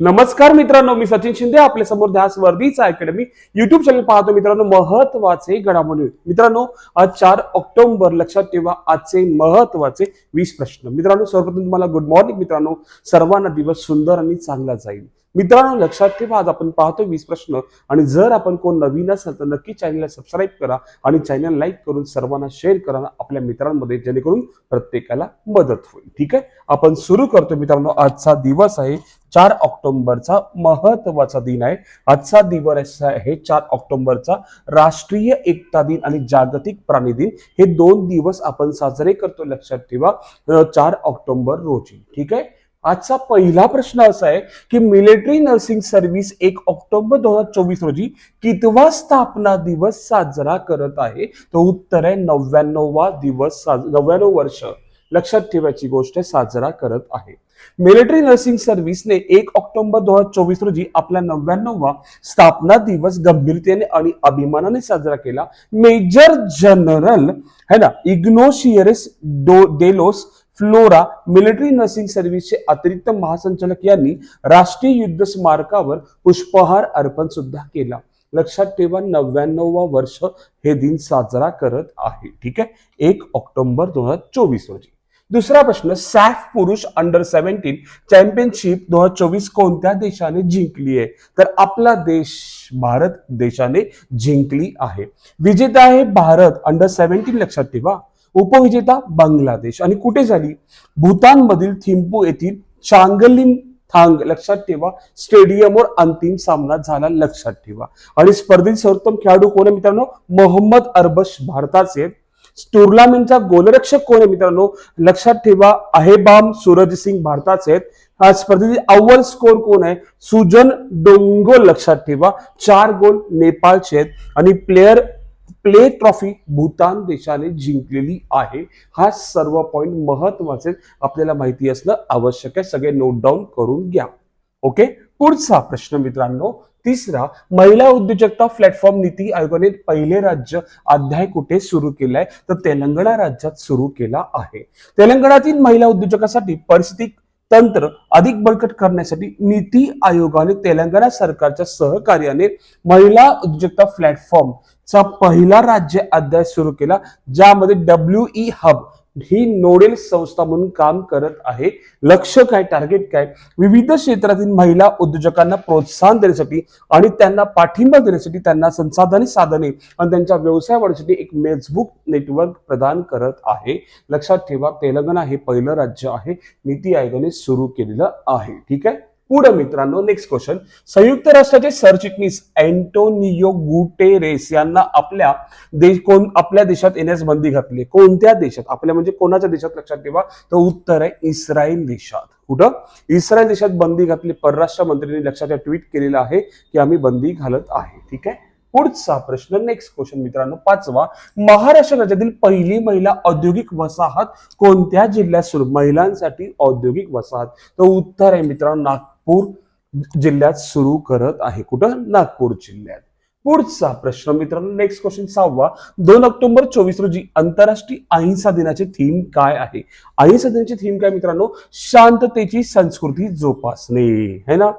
नमस्कार मित्रांनो मी सचिन शिंदे आपल्यासमोर ध्यास वर्दीचा अकॅडमी युट्यूब चॅनल पाहतो. मित्रांनो महत्त्वाचे घडामोडी. मित्रांनो आज चार ऑक्टोबर. लक्षात ठेवा आजचे महत्त्वाचे वीस प्रश्न. मित्रांनो सर्वप्रथम तुम्हाला गुड मॉर्निंग मित्रांनो सर्वांना दिवस सुंदर आणि चांगला जाईल. मित्रांनो लक्षात ठेवा आज आपण पाहतो वीस प्रश्न. आणि जर आपण कोण नवीन असाल तर नक्की चॅनलला सबस्क्राईब करा आणि चॅनल लाईक करून सर्वांना शेअर करा आपल्या मित्रांमध्ये जेणेकरून प्रत्येकाला मदत होईल. ठीक आहे? आपण सुरू करतो मित्रांनो आजचा दिवस आहे चार ऑक्टोबरचा महत्त्वाचा दिन आहे. आजचा दिवस आहे चार ऑक्टोबरचा राष्ट्रीय एकता दिन आणि जागतिक प्राणी दिन. हे दोन दिवस आपण साजरे करतो लक्षात ठेवा चार ऑक्टोबर रोजी. ठीक आहे? आजचा पहिला प्रश्न असा आहे की मिलिटरी नर्सिंग सर्व्हिस एक ऑक्टोबर दोन हजार चोवीस रोजी कितवा स्थापना दिवस साजरा करत आहे? तो उत्तर आहे नव्याण्णववा दिवस नव्याण्णव वर्ष लक्षात ठेवायची गोष्ट साजरा करत आहे. मिलिटरी नर्सिंग सर्व्हिसने एक ऑक्टोबर दोन हजार चोवीस रोजी आपला नव्याण्णववा स्थापना दिवस गंभीरतेने आणि अभिमानाने साजरा केला. मेजर जनरल है ना इग्नोशियरिस डो डेलोस फ्लोरा मिलिटरी नर्सिंग सर्व्हिसचे अतिरिक्त महासंचालक यांनी राष्ट्रीय युद्ध स्मारकावर पुष्पहार अर्पण सुद्धा केला. लक्षात ठेवा नव्याण्णववा वर्ष हे दिन साजरा करत आहे. ठीक आहे? एक ऑक्टोबर दोन हजार चोवीस रोजी. दुसरा प्रश्न सॅफ पुरुष अंडर सेव्हन्टीन चॅम्पियनशिप दोन हजार चोवीस कोणत्या देशाने जिंकली आहे? तर आपला देश भारत देशाने जिंकली आहे. विजेता आहे भारत अंडर सेव्हन्टीन लक्षात ठेवा. उपविजेता बांगलादेश. आणि कुठे झाली? भूतानमधील थिंपू येथील चांगलिम थांग. लक्षात ठेवा स्टेडियमवर अंतिम सामना झाला लक्षात ठेवा. आणि स्पर्धेत सर्वोत्तम खेळाडू कोण आहे मित्रांनो? मोहम्मद अरबश भारताचे आहेत. टुर्नामेंटचा गोलरक्षक कोण आहे मित्रांनो? लक्षात ठेवा अहेबाम सूरज सिंग भारताचे आहेत. हा स्पर्धेतील अव्वल स्कोर कोण आहे? सुजन डोंगो लक्षात ठेवा. चार गोल नेपाळचे आहेत. आणि प्लेयर प्ले ट्रॉफी भूतान देशाने जिंकलेली आहे. हा सर्व पॉईंट महत्त्वाचे आपल्याला माहिती असणं आवश्यक आहे. सगळे नोट डाऊन करून घ्या. ओके पुढचा प्रश्न मित्रांनो तिसरा महिला उद्योजकता प्लॅटफॉर्म नीती आयोगाने पहिले राज्य अध्याय कुठे सुरू केलाय? तर तेलंगणा राज्यात सुरू केला आहे. तेलंगणातील महिला उद्योजकासाठी परिस्थिती तंत्र अधिक बळकट करण्यासाठी नीती आयोगाने तेलंगणा सरकारच्या सहकार्याने महिला उद्योजकता प्लॅटफॉर्म चा पहिला राज्य अध्याय सुरू केला ज्यामध्ये डब्ल्यू ई हब ही नोडेल संस्था म्हणून काम करत आहे. लक्ष काय टार्गेट काय? विविध क्षेत्रातील महिला उद्योजकांना प्रोत्साहन देण्यासाठी आणि त्यांना पाठिंबा देण्यासाठी त्यांना संसाधने साधने आणि त्यांच्या व्यवसाय वाढीसाठी एक मेजबुक नेटवर्क प्रदान करत आहे. लक्षात ठेवा तेलंगणा हे पहिलं राज्य आहे. नीती आयोगाने सुरू केलेलं आहे. ठीक आहे? पुढे मित्रांनो नेक्स्ट क्वेश्चन संयुक्त राष्ट्राचे सरचिटणीस अँटोनियो गुटेरेस यांना आपल्या देश कोण आपल्या देशात येण्यास बंदी घातली कोणत्या देशात? आपल्या म्हणजे कोणाच्या देशात लक्षात ठेवा? तर उत्तर आहे इस्रायल देशात. कुठं? इस्रायल देशात बंदी घातली. परराष्ट्र मंत्र्यांनी लक्षात ट्विट केलेलं आहे की आम्ही बंदी घालत आहे. ठीक आहे? पुढचा प्रश्न नेक्स्ट क्वेश्चन मित्रांनो पाचवा. महाराष्ट्र राज्यातील पहिली महिला औद्योगिक वसाहत कोणत्या जिल्ह्यात सुरू? महिलांसाठी औद्योगिक वसाहत. तर उत्तर आहे मित्रांनो नागपूर. जिल्ह्यात सुरू करत आहे. कुठं? नागपूर जिल्ह्यात. पुढचा प्रश्न मित्रांनो नेक्स्ट क्वेश्चन सहावा. दोन ऑक्टोबर चोवीस रोजी आंतरराष्ट्रीय अहिंसा दिनाचे थीम काय आहे? अहिंसा दिनाची थीम काय मित्रांनो? शांततेची संस्कृती जोपासणे. है ना?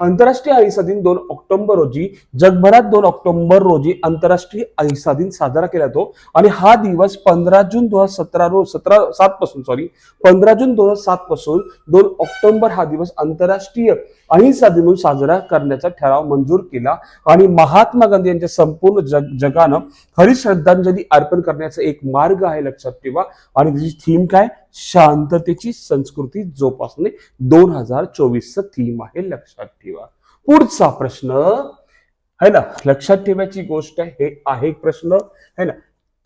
आंतरराष्ट्रीय अहिंसा दिन दोन ऑक्टोबर रोजी जगभरात दोन ऑक्टोबर रोजी आंतरराष्ट्रीय अहिंसा दिन साजरा केला जातो. आणि हा दिवस पंधरा जून दोन हजार सतरा रोज सतरा सात पासून सॉरी पंधरा जून दोन हजार सात पासून दोन ऑक्टोबर हा दिवस आंतरराष्ट्रीय अहिंसा दिन म्हणून साजरा करण्याचा ठराव मंजूर केला. आणि महात्मा गांधी यांच्या संपूर्ण जग जगानं हरिश्रद्धांजली अर्पण करण्याचा एक मार्ग आहे लक्षात ठेवा. आणि त्याची थीम काय? शांततेची संस्कृती जोपासणे दोन हजार चोवीसचं थीम आहे लक्षात ठेवा. पुढचा प्रश्न है ना लक्षात ठेवायची गोष्ट आहे हे आहे प्रश्न है ना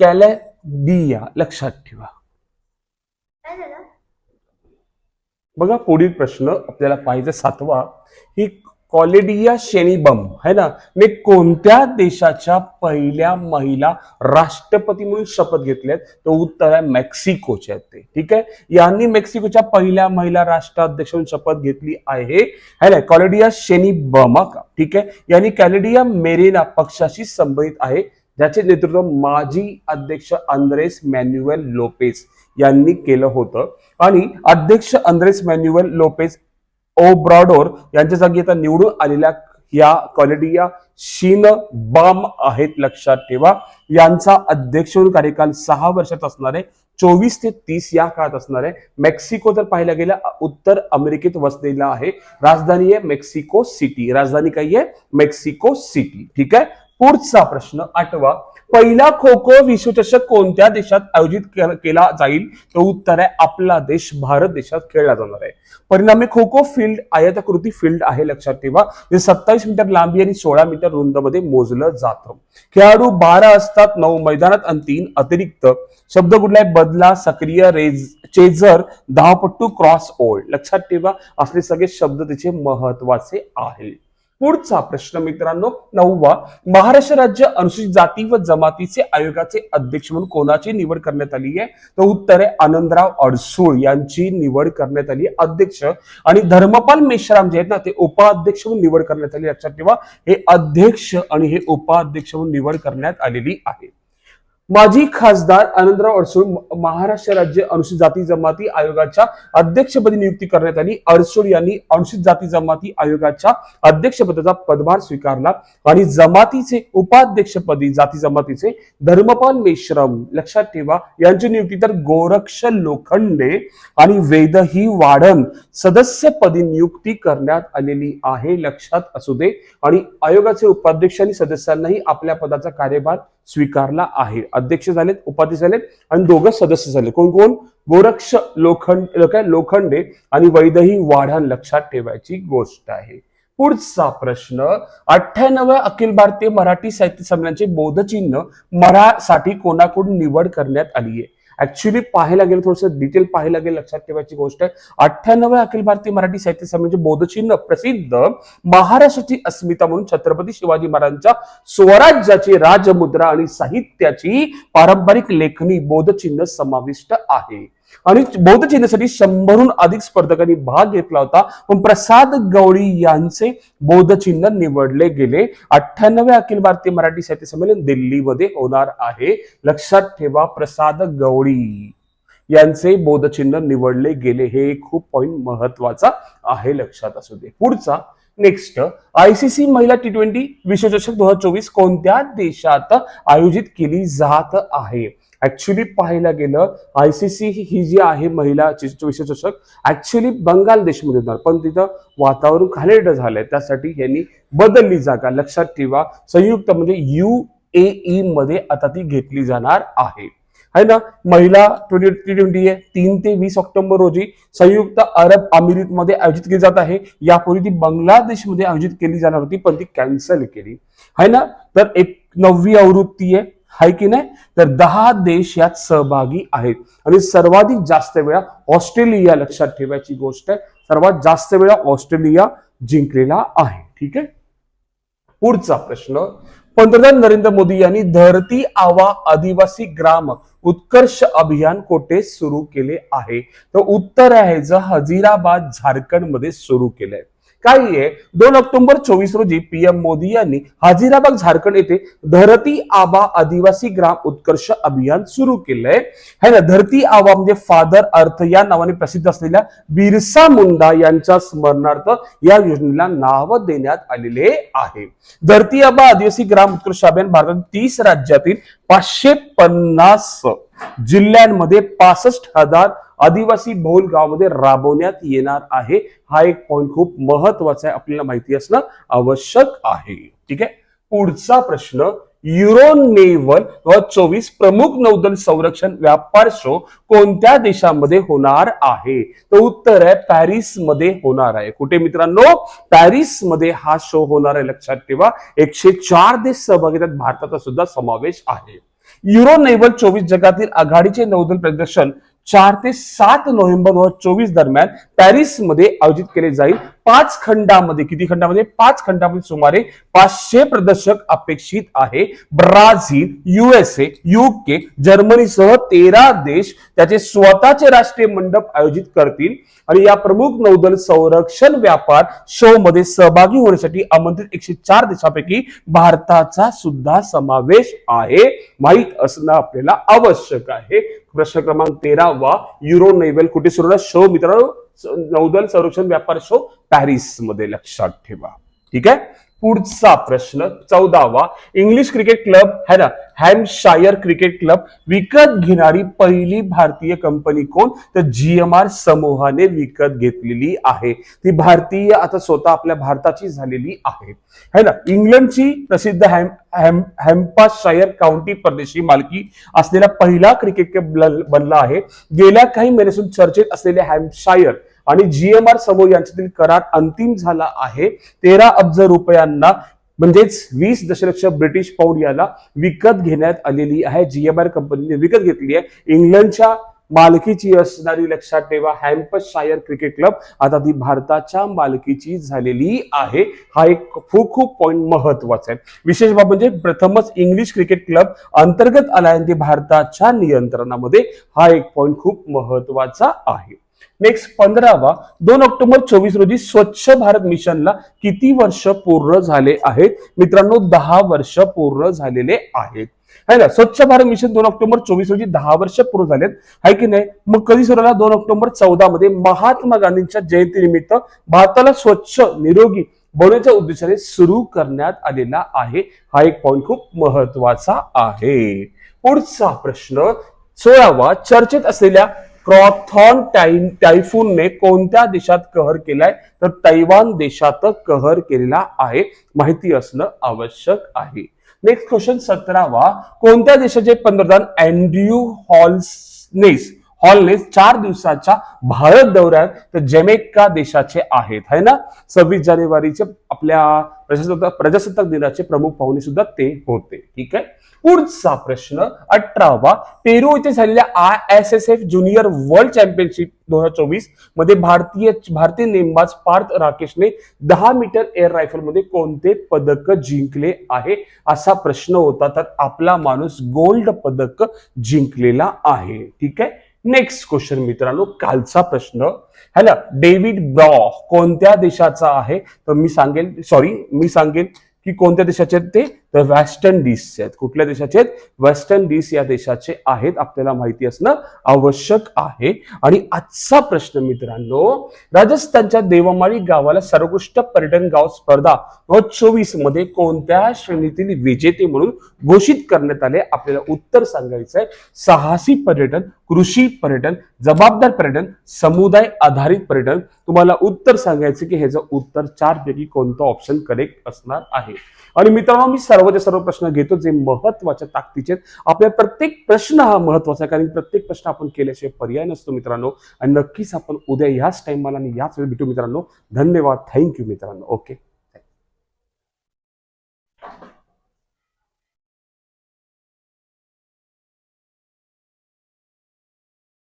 कॅलेडिया लक्षात ठेवा. बघा पुढील प्रश्न आपल्याला पाहिजे सातवा ही कॉलेडिया शेनिबम है ना? ने कोणत्या देशाच्या पहिल्या महिला राष्ट्रपती म्हणून शपथ घेतल्यात तर उत्तर आहे मेक्सिकोच्या ते. ठीक आहे? यांनी मेक्सिकोच्या पहिल्या महिला राष्ट्राध्यक्ष म्हणून शपथ घेतली आहे. है ना? कॉलेडिया शेनिबमा का? ठीक आहे? यांनी कॅलेडिया मेरेना पक्षाशी संबंधित आहे ज्याचे नेतृत्व माजी अध्यक्ष अंद्रेस मॅन्युएल लोपेस यांनी केलं होतं. आणि अध्यक्ष अंद्रेस मॅन्युएल लोपेस ओ ब्रॉडोर यांच्या जागी आता निवडून आलेल्या या क्वालिटी या शीन बाम आहेत लक्षात ठेवा. यांचा अध्यक्ष म्हणून कार्यकाल सहा वर्षात असणार आहे चोवीस ते तीस या काळात असणार आहे. मेक्सिको जर पाहायला गेलं उत्तर अमेरिकेत वसलेला आहे. राजधानी आहे मेक्सिको सिटी. राजधानी काही आहे? Mexico City. ठीक आहे? पुढचा प्रश्न आठवा. पहिला खो खो विश्वचषक कोणत्या देशात आयोजित केला जाईल? तर उत्तर आहे आपला देश भारत देशात खेळला जाणार आहे. परिणामी खो खो फील्ड आयताकृती फील्ड आहे लक्षात ठेवा जे सत्तावीस मीटर लांबी आणि सोळा मीटर रुंदमध्ये मोजलं जातं. खेळाडू बारा असतात नऊ मैदानात आणि तीन अतिरिक्त. शब्द कुठला आहे? बदला सक्रिय रेज चेजर धावपट्टू क्रॉस ओल्ड लक्षात ठेवा असले सगळे शब्द त्याचे महत्त्वाचे आहे पुढचा प्रश्न मित्रांनो नववा महाराष्ट्र राज्य अनुसूचित जाती व जमातीचे आयोगाचे अध्यक्ष म्हणून कोणाची निवड करण्यात आली आहे? तर उत्तर आहे आनंदराव अडसूळ यांची निवड करण्यात आली आहे अध्यक्ष. आणि धर्मपाल मेश्राम जे आहेत ना ते उपाध्यक्ष म्हणून निवड करण्यात आली लक्षात ठेवा हे अध्यक्ष आणि हे उपाध्यक्ष म्हणून निवड करण्यात आलेली आहे. माजी खासदार आनंदराव अडसूळ महाराष्ट्र राज्य अनुसूचित जाती जमाती आयोगाच्या अध्यक्षपदी नियुक्ती करण्यात आली. अडसूळ यांनी अनुसूचित जाती जमाती आयोगाच्या अध्यक्षपदाचा पदभार स्वीकारला आणि जमातीचे उपाध्यक्षपदी जाती जमातीचे धर्मपाल मेश्रम लक्षात ठेवा यांची नियुक्ती तर गोरक्ष लोखंडे आणि वेदही वाढन सदस्यपदी नियुक्ती करण्यात आलेली आहे लक्षात असू दे. आणि आयोगाचे उपाध्यक्ष आणि सदस्यांनाही आपल्या पदाचा कार्यभार स्वीकारला आहे. अध्यक्ष झालेत उपाध्यक्ष झालेत आणि दोघं सदस्य झाले कोण कोण? गोरक्ष लोखंड काय लोखंडे आणि वैदही वाढण लक्षात ठेवायची गोष्ट आहे. पुढचा प्रश्न अठ्ठ्याण्णव्या अखिल भारतीय मराठी साहित्य संमेलनाचे बोधचिन्ह मरासाठी कोणाकडून निवड करण्यात आली आहे ऍक्च्युली पाहायला गेलं थोडंसं डिटेल पाहायला गेलं लक्षात ठेवायची गोष्ट. आहे अठ्ठ्याण्णव्या अखिल भारतीय मराठी साहित्य संमेलनाचे बोधचिन्ह प्रसिद्ध महाराष्ट्राची अस्मिता म्हणून छत्रपती शिवाजी महाराजांच्या स्वराज्याची राजमुद्रा आणि साहित्याची पारंपरिक लेखणी बोधचिन्ह समाविष्ट आहे. आणि बोधचिन्हासाठी शंभरहून अधिक स्पर्धकांनी भाग घेतला होता. पण प्रसाद गवळी यांचे बोधचिन्ह निवडले गेले. अठ्ठ्याण्णवे अखिल भारतीय मराठी साहित्य संमेलन दिल्लीमध्ये होणार आहे. लक्षात ठेवा प्रसाद गवळी यांचे बोधचिन्ह निवडले गेले. हे खूप पॉइंट महत्त्वाचा आहे लक्षात असू दे. पुढचा नेक्स्ट आयसीसी महिला टी ट्वेंटी विश्वचषक दोन हजार चोवीस कोणत्या देशात आयोजित केली जात आहे? ऍक्च्युली पाहायला गेलं आयसीसी ही जी आहे महिला विश्वचषक ऍक्च्युली बंगाल देशमध्ये होणार. पण तिथं वातावरण खालेड झालंय. त्यासाठी यांनी बदलली जागा. लक्षात ठेवा संयुक्त म्हणजे यू ए ई मध्ये आता ती घेतली जाणार आहे. है ना? महिला ट्वेंटी टी ट्वेंटी आहे. तीन ते वीस ऑक्टोबर रोजी संयुक्त अरब अमिरीतमध्ये आयोजित केली जात आहे. यापूर्वी ती बांगलादेशमध्ये आयोजित केली जाणार होती पण ती कॅन्सल केली. है ना? तर एक नववी आवृत्ती आहे. हाय की नाही? तर दहा देश यात सहभागी आहेत. आणि सर्वाधिक जास्त वेळा ऑस्ट्रेलिया लक्षात ठेवायची गोष्ट आहे. सर्वात जास्त वेळा ऑस्ट्रेलिया जिंकलेला आहे. ठीक आहे? पुढचा प्रश्न. पंतप्रधान नरेंद्र मोदी यांनी धरती आवा आदिवासी ग्राम उत्कर्ष अभियान कोठे सुरू केले आहे? तर उत्तर आहे जर हजीराबाद झारखंडमध्ये सुरू केलंय. काही आहे? दोन ऑक्टोबर चोवीस रोजी पीएम मोदी यांनी हजीराबाद झारखंड येथे धरती आबा आदिवासी ग्राम उत्कर्ष अभियान सुरू केलंय. है ना? धरती आबा म्हणजे फादर अर्थ या नावाने प्रसिद्ध असलेल्या बिरसा मुंडा यांच्या स्मरणार्थ या योजनेला नाव देण्यात आलेले आहे. धरती आबा आदिवासी ग्राम उत्कर्ष अभियान भारतातील तीस राज्यातील पाचशे पन्नास जिल्ह्यांमध्ये पासष्ट हजार आदिवासी बहुल गावामध्ये राबवण्यात येणार आहे. हा एक पॉइंट खूप महत्त्वाचा आहे आपल्याला माहिती असणं आवश्यक आहे. ठीक आहे? पुढचा प्रश्न युरो नेव्हल चोवीस प्रमुख नौदल संरक्षण व्यापार शो कोणत्या देशामध्ये होणार आहे? तर उत्तर आहे पॅरिसमध्ये होणार आहे. कुठे मित्रांनो? पॅरिसमध्ये हा शो होणार आहे लक्षात ठेवा. एकशे चार देश सहभागी भारताचा सुद्धा समावेश आहे. युरो नेव्हल चोवीस जगातील आघाडीचे नौदल प्रदर्शन चार ते सात नोव्हेंबर दोन हजार चोवीस दरम्यान पॅरिसमध्ये आयोजित केले जाईल. पाच खंडामध्ये किती खंडामध्ये? पाच खंडामध्ये सुमारे पाचशे प्रदर्शक अपेक्षित आहे. ब्राझील युएसए युके जर्मनीसह तेरा देश त्याचे स्वतःचे राष्ट्रीय मंडप आयोजित करतील. आणि या प्रमुख नौदल संरक्षण व्यापार शो मध्ये सहभागी होण्यासाठी आमंत्रित एकशे चार देशांपैकी भारताचा सुद्धा समावेश आहे. माहीत असणं आपल्याला आवश्यक आहे. प्रश्न क्रमांक तेरावा युरो नेव्हल कुठे सुरू शो मित्रांनो नौदल संरक्षण व्यापार शो पॅरिसमध्ये लक्षात ठेवा. ठीक आहे? पुढचा प्रश्न चौदावा. इंग्लिश क्रिकेट क्लब है ना? हॅमशायर क्रिकेट क्लब विकत घेणारी पहिली भारतीय कंपनी कोण? तर जीएमआर समूहाने विकत घेतलेली आहे. ती भारतीय आता स्वतः आपल्या भारताची झालेली आहे. है ना? इंग्लंडची प्रसिद्ध हॅम हॅम हॅम्पाशायर काउंटी परदेशी मालकी असलेला पहिला क्रिकेट क्लब बनला आहे. गेल्या काही महिन्यापासून चर्चेत असलेले हॅम्पशायर आणि जीएमआर समूह यांच्यातील करार अंतिम झाला आहे. तेरा अब्ज रुपयांना म्हणजेच वीस दशलक्ष ब्रिटिश पाऊंड याला विकत घेण्यात आलेली आहे. जीएमआर कंपनीने विकत घेतली आहे. इंग्लंडच्या मालकीची असणारी लक्षात ठेवा हॅम्पशायर क्रिकेट क्लब आता ती भारताच्या मालकीची झालेली आहे. हा एक खूप खूप पॉईंट महत्त्वाचा आहे. विशेष बाब म्हणजे प्रथमच इंग्लिश क्रिकेट क्लब अंतर्गत आला आणि ते भारताच्या नियंत्रणामध्ये हा एक पॉईंट खूप महत्त्वाचा आहे. नेक्स्ट पंधरावा दोन ऑक्टोबर चोवीस रोजी स्वच्छ भारत मिशनला किती वर्ष पूर्ण झाले आहेत? मित्रांनो दहा वर्ष पूर्ण झालेले आहेत. है ना? स्वच्छ भारत मिशन दोन ऑक्टोबर चोवीस रोजी दहा वर्ष पूर्ण झालेत. आहे की नाही? मग कधी सुरू झाला? दोन ऑक्टोबर चौदा मध्ये महात्मा गांधींच्या जयंतीनिमित्त भारताला स्वच्छ निरोगी बनवण्याच्या उद्देशाने सुरू करण्यात आलेला आहे. हा एक पॉइंट खूप महत्त्वाचा आहे. पुढचा प्रश्न सोळावा चर्चेत असलेल्या क्रॉथॉन टाई टायफूनने कोणत्या देशात कहर केलाय? तर तैवान देशात कहर केलेला आहे. माहिती असणं आवश्यक आहे. नेक्स्ट क्वेश्चन सतरावा. कोणत्या देशाचे पंतप्रधान अँड्र्यू हॉल्सनेस हॉलनेस चार दिवसाच्या भारत दौऱ्यात तर जमेका देशाचे आहेत है ना? सव्वीस जानेवारीचे आपल्या प्रजासत्ताक प्रजासत्ताक दिनाचे प्रमुख पाहुणे सुद्धा ते होते. ठीक आहे? पुढचा प्रश्न अठरावा. पेरू येथे झालेल्या I S S F junior world championship दोन हजार चोवीसमध्ये भारतीय भारतीय नेमबाज पार्थ राकेशने दहा मीटर एअर रायफलमध्ये कोणते पदक जिंकले आहे? असा प्रश्न होता. तर आपला माणूस गोल्ड पदक जिंकलेला आहे. ठीक आहे? नेक्स्ट क्वेश्चन मित्रांनो कालचा प्रश्न. है ना? डेव्हिड ब्रॉ कोणत्या देशाचा आहे? तर मी सांगेल सॉरी मी सांगेन की कोणत्या देशाचे आहेत ते? तर वेस्टर्न इंडिजचे आहेत. कुठल्या देशाचे आहेत? वेस्टर्न डीस या देशाचे आहेत आपल्याला माहिती असणं आवश्यक आहे. आणि आजचा प्रश्न मित्रांनो राजस्थानच्या देवमाळी गावाला सर्वोत्कृष्ट पर्यटन गाव स्पर्धा चोवीसमध्ये कोणत्या श्रेणीतील विजेते म्हणून घोषित करण्यात आले? आपल्याला उत्तर सांगायचं आहे. साहसी पर्यटन कृषी पर्यटन जबाबदार पर्यटन समुदाय आधारित पर्यटन. तुम्हाला उत्तर सांगायचं की ह्याचं उत्तर चार पैकी कोणतं ऑप्शन करेक्ट असणार आहे? आणि मित्रांनो मी सर्वचे सर्व प्रश्न घेतो जे महत्त्वाच्या ताकदीचे आपल्या प्रत्येक प्रश्न हा महत्त्वाचा आहे कारण प्रत्येक प्रश्न आपण केल्याशिवाय पर्याय नसतो मित्रांनो. आणि नक्कीच आपण उद्या याच टाइमाला आणि याच वेळी भेटू मित्रांनो. धन्यवाद. थँक्यू मित्रांनो. ओके